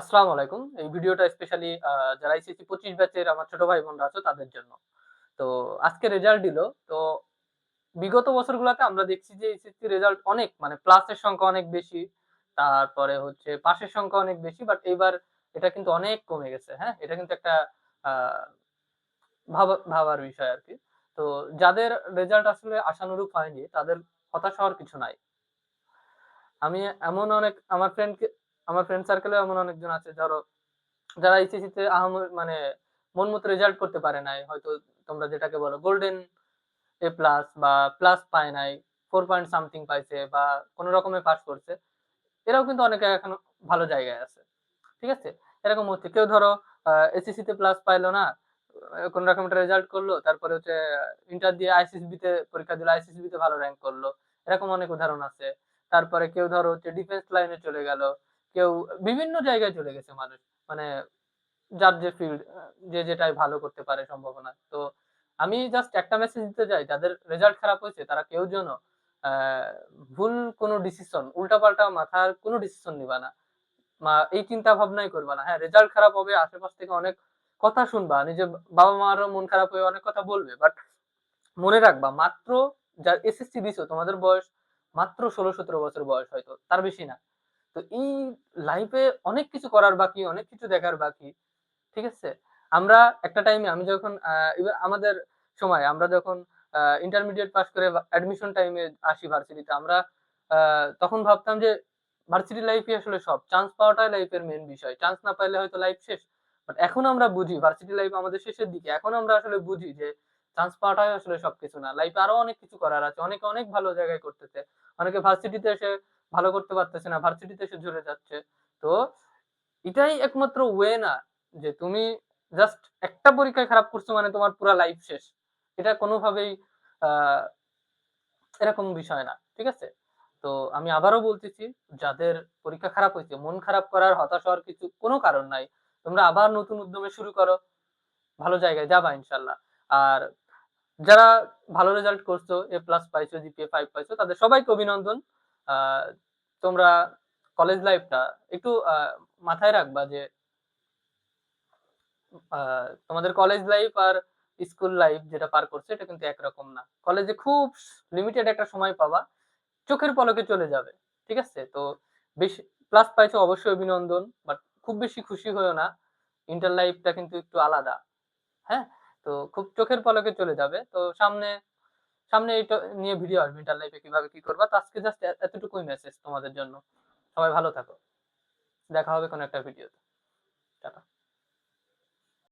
আসসালামু আলাইকুম। এই ভিডিওটা স্পেশালি যারা এইচএসসি 25 ব্যাচের আমার ছোট ভাই বোনরা আছো, তাদের জন্য। তো আজকে রেজাল্ট দিল। তো বিগত বছরগুলাতে আমরা দেখছি যে এইচএসসি রেজাল্ট অনেক মানে প্লাসের সংখ্যা অনেক বেশি। তারপরে হচ্ছে পাসের সংখ্যা অনেক বেশি। বাট এইবার এটা কিন্তু অনেক কমে গেছে। হ্যাঁ? এটা কিন্তু একটা ভাবা, ভাবার বিষয় আর কি তো যাদের রেজাল্ট আসলে আশানুরূপ হয়নি, তাদের হতাশ হওয়ার কিছু নাই। আমি এমন অনেক, আমার ফ্রেন্ডকে আমার ফ্রেন্ড সার্কেলেও এমন অনেকজন আছে ধরো যারা এইচএসসিতে আহাম মানে মন মতো রেজাল্ট করতে পারে নাই। হয়তো তোমরা যেটাকে বলো গোল্ডেন এ প্লাস বা প্লাস পায় নাই, 4 পয়েন্ট সামথিং পাইছে বা কোন রকমে পাস করছে। এরাও কিন্তু অনেকে এখনও ভালো জায়গায় আছে। ঠিক আছে? এরকম হচ্ছে কেউ ধরো আ এসএসসি তে প্লাস পাইলো না। কোন রকম একটা রেজাল্ট করল। তারপরে হচ্ছে ইন্টার দিয়ে আইসিএসবি তে পরীক্ষা দিল। আইসিএসবি তে ভালো র্যাঙ্ক করল। এরকম অনেক উদাহরণ আছে। তারপরে কেউ ধরো হচ্ছে ডিফেন্স লাইনে চলে গেল। কেউ বিভিন্ন জায়গায় চলে গেছে মানুষ। মানে যার যে ফিল্ড যে যেটায় ভালো করতে পারে সম্ভাবনা। তো আমি জাস্ট একটা মেসেজ দিতে চাই যাদের রেজাল্ট খারাপ হয়েছে তারা কেউ যেন ভুল কোন ডিসিশন উল্টাপাল্টা মাথার কোন ডিসিশন নিবা না। এই চিন্তা ভাবনাই করবা না। হ্যাঁ, রেজাল্ট খারাপ হবে আশেপাশ থেকে অনেক কথা শুনবা। নিজের বাবা-মারও মন খারাপ হয়ে অনেক কথা বলবে। বাট মনে রাখবা মাত্র যা এসএসসি দিছো তোমাদের বয়স মাত্র ১৬-১৭ বছর বয়স হয়তো। তার বেশি না। তো এই লাইফে অনেক কিছু করার বাকি, অনেক কিছু দেখার বাকি। ঠিক আছে? আমরা একটা টাইমে আমি যখন আমাদের সময় আমরা যখন ইন্টারমিডিয়েট পাস করে অ্যাডমিশন টাইমে আসি ভার্সিটিতে আমরা তখন ভাবতাম যে ভার্সিটি লাইফই আসলে সব। চান্স পাওয়াটাই লাইফের মেন বিষয়। চান্স না পাইলে হয়তো লাইফ শেষ। বাট এখন আমরা বুঝি ভার্সিটি লাইফ আমাদের শেষের দিকে। এখন আমরা আসলে বুঝি যে চান্স পাওয়াটাই আসলে সবকিছু না। লাইফে আরও অনেক কিছু করার আছে। অনেকে অনেক ভালো জায়গায় করতেছে। অনেকে ভার্সিটিতে এসে ভালো করতে পারতেছে না। ভার্সিটিতে এসে ঝরে যাচ্ছে। তো এটাই একমাত্র ওয়ে না যে তুমি জাস্ট একটা পরীক্ষায় খারাপ করছ মানে তোমার পুরা লাইফ শেষ। এটা কোনভাবেই এরকম বিষয় না। ঠিক আছে? তো আমি আবারও বলতেছি যাদের পরীক্ষা খারাপ হয়েছে মন খারাপ করার, হতাশ হওয়ার কিছু কোন কারণ নাই। তোমরা আবার নতুন উদ্যমে শুরু করো। ভালো জায়গায় যাবা ইনশাল্লাহ আর যারা ভালো রেজাল্ট করছ, এ প্লাস পাইছো, জিপিএ 5 পাইছো তাদের সবাইকে অভিনন্দন। তোমরা কলেজ লাইফটা একটু মাথায় রাখবা যে তোমাদের কলেজ লাইফ আর স্কুল লাইফ যেটা পার করছ এটা কিন্তু একরকম না। কলেজে খুব লিমিটেড একটা সময় পাবা। চোখের পলকে চলে যাবে। ঠিক আছে? তো বেশি প্লাস পাইছো অবশ্যই অভিনন্দন। বাট খুব বেশি খুশি হয়েও না। ইন্টার লাইফটা কিন্তু একটু আলাদা। হ্যাঁ? তো খুব চোখের পলকে চলে যাবে। তো সামনে, সামনে এটা নিয়ে ভিডিও আসবে ইন্টার লাইফে কীভাবে কি করবা। তো আজকে জাস্ট এতটুকুই মেসেজ তোমাদের জন্য। সবাই ভালো থাকো। দেখা হবে কোনো একটা ভিডিওতে টাটা।